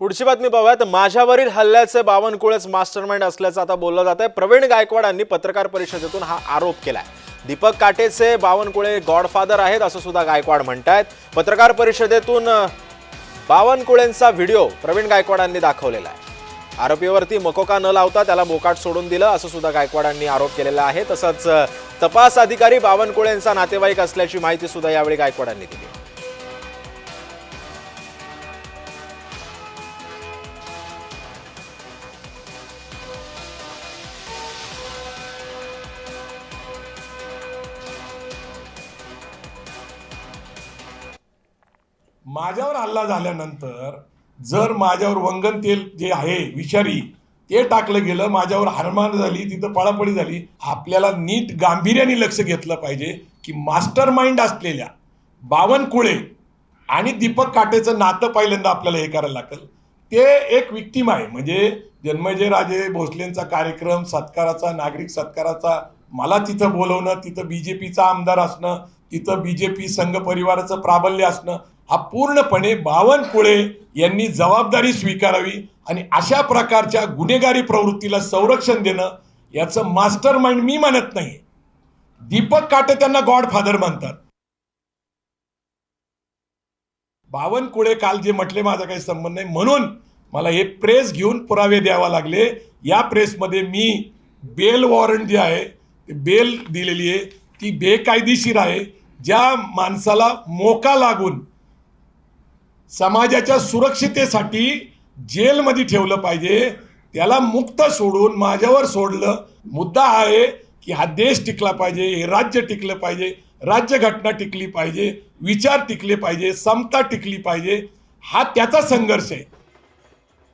पुढची बातमी पाहूयात. माझ्यावरील हल्ल्याचे बावनकुळेच मास्टरमाइंड असल्याचं आता बोललं जात आहे प्रवीण गायकवाडांनी पत्रकार परिषदेतून हा आरोप केलाय. दीपक काटेचे बावनकुळे गॉडफादर आहेत असं सुद्धा गायकवाड म्हणतायत. पत्रकार परिषदेतून बावनकुळेंचा व्हिडिओ प्रवीण गायकवाडांनी दाखवलेला आहे. आरोपीवरती मकोका न लावता त्याला बोकाट सोडून दिलं असं सुद्धा गायकवाडांनी आरोप केलेला आहे. तसंच तपास अधिकारी बावनकुळेंचा नातेवाईक असल्याची माहिती सुद्धा यावेळी गायकवाडांनी दिली. माझ्यावर हल्ला झाल्यानंतर जर माझ्यावर वंगन तेल जे आहे विषारी ते टाकलं गेलं माझ्यावर हरमान झाली तिथं पळापळी झाली आपल्याला नीट गांभीर्याने लक्ष घेतलं पाहिजे की मास्टर माइंड असलेल्या बावनकुळे आणि दीपक काटेचं नातं पहिल्यांदा आपल्याला हे करायला लागेल. ते एक विक्टीम आहे. म्हणजे जन्मजय राजे भोसलेंचा कार्यक्रम सत्काराचा नागरिक सत्काराचा मला तिथं बोलवणं तिथं बी जे पीचा आमदार असणं तिथं बी जे पी संघ परिवाराचं प्राबल्य असणं हा पूर्णपणे बावनकुळे यांनी जबाबदारी स्वीकारावी आणि अशा प्रकारच्या गुन्हेगारी प्रवृत्तीला संरक्षण देणं याचं मास्टर माइंड मी म्हणत नाही. दीपक काटे त्यांना गॉडफादर म्हणतात. बावनकुळे काल जे म्हटले माझा काही संबंध नाही. म्हणून मला हे प्रेस घेऊन पुरावे द्यावा लागले. या प्रेसमध्ये मी बेल वॉरंट जे आहे ते बेल दिलेली आहे ती बेकायदेशीर आहे. ज्या माणसाला मोका लागून समाजाच्या सुरक्षितेसाठी जेलमध्ये ठेवलं पाहिजे. त्याला मुक्त सोडून माझ्यावर सोडलं. मुद्दा आहे की हा देश टिकला पाहिजे हे राज्य टिकलं पाहिजे राज्यघटना टिकली पाहिजे विचार टिकले पाहिजे समता टिकली पाहिजे. हा त्याचा संघर्ष आहे.